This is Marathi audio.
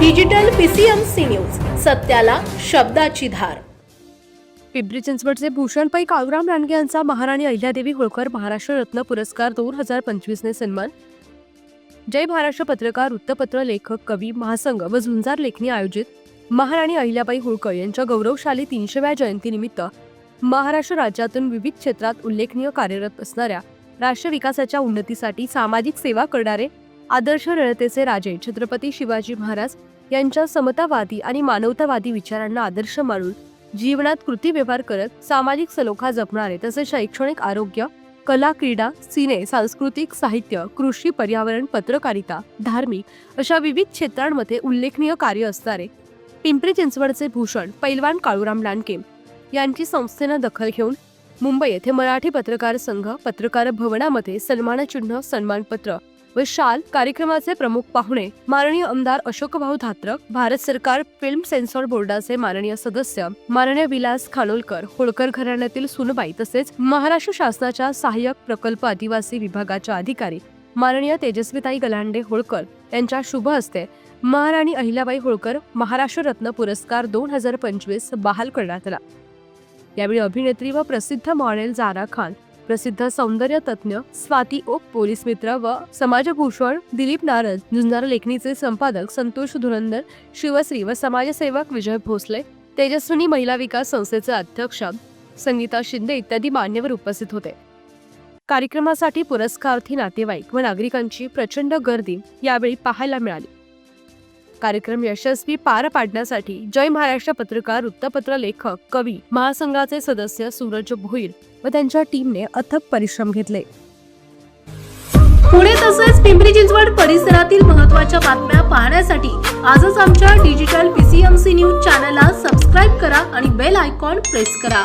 डिजिटल पीसीएमसी न्यूज सत्याला शब्दाची धार. पिंपरी चिंचवडचे भूषण पै काळूराम रानगे यांचा महाराणी अहिल्यादेवी होळकर महाराष्ट्र रत्न पुरस्कार दोन हजार पंचवीसने सन्मान. जय महाराष्ट्र पत्रकार वृत्तपत्र लेखक कवी महासंघ व झुंजार लेखनी आयोजित महाराणी अहिल्याबाई होळकर यांच्या गौरवशाली तीनशेव्या जयंतीनिमित्त महाराष्ट्र राज्यातून विविध क्षेत्रात उल्लेखनीय कार्यरत असणाऱ्या राष्ट्र विकासाच्या उन्नतीसाठी सामाजिक सेवा करणारे आदर्श रणतेचे राजे छत्रपती शिवाजी महाराज यांच्या समतावादी आणि मानवतावादी विचारांना आदर्श मानून जीवनात कृती व्यवहार करत सामाजिक सलोखा जपणारे तसेच शैक्षणिक आरोग्य कला क्रीडा सिने सांस्कृतिक साहित्य कृषी पर्यावरण पत्रकारिता धार्मिक अशा विविध क्षेत्रांमध्ये उल्लेखनीय कार्य असणारे पिंपरी चिंचवडचे भूषण पैलवान काळूराम लांडके यांची संस्थेनं दखल घेऊन मुंबई येथे मराठी पत्रकार संघ पत्रकार भवनामध्ये सन्मानचिन्ह सन्मानपत्र व शाल कार्यक्रमाचे प्रमुख पाहुणे माननीय आमदार अशोकभाऊ धात्रक भारत सरकार फिल्म सेन्सॉर बोर्डाचे माननीय सदस्य माननीय विलास खानोलकर होळकर घराण्यातील सुनबाई तसेच महाराष्ट्र शासनाच्या सहाय्यक प्रकल्प आदिवासी विभागाच्या अधिकारी माननीय तेजस्वीताई गलांडे होळकर यांच्या शुभ हस्ते महाराणी अहिल्याबाई होळकर महाराष्ट्र रत्न पुरस्कार दोन हजार पंचवीस बहाल करण्यात आला. यावेळी अभिनेत्री व प्रसिद्ध मॉडेल जारा खान प्रसिद्ध सौंदर्य तज्ज्ञ स्वाती ओक पोलीस मित्र व समाजभूषण दिलीप नारद झुंजार लेखणीचे संपादक संतोष धुरंदर शिवश्री व समाजसेवक विजय भोसले तेजस्विनी महिला विकास संस्थेचे अध्यक्ष संगीता शिंदे इत्यादी मान्यवर उपस्थित होते. कार्यक्रमासाठी पुरस्कारार्थी नातेवाईक व नागरिकांची प्रचंड गर्दी यावेळी पाहायला मिळाली. कार्यक्रम यशस्वी पार पाडण्यासाठी जय महाराष्ट्र पत्रकार वृत्तपत्र लेखक कवी महासंघाचे सदस्य सूरज भोईर व त्यांच्या टीमने अथक परिश्रम घेतले. पुणे तसेच पिंपरी चिंचवड परिसरातील महत्त्वाच्या बातम्या पाहण्यासाठी आजच आमच्या डिजिटल पीसीएमसी न्यूज चॅनलला सबस्क्राईब करा आणि बेल आयकॉन प्रेस करा.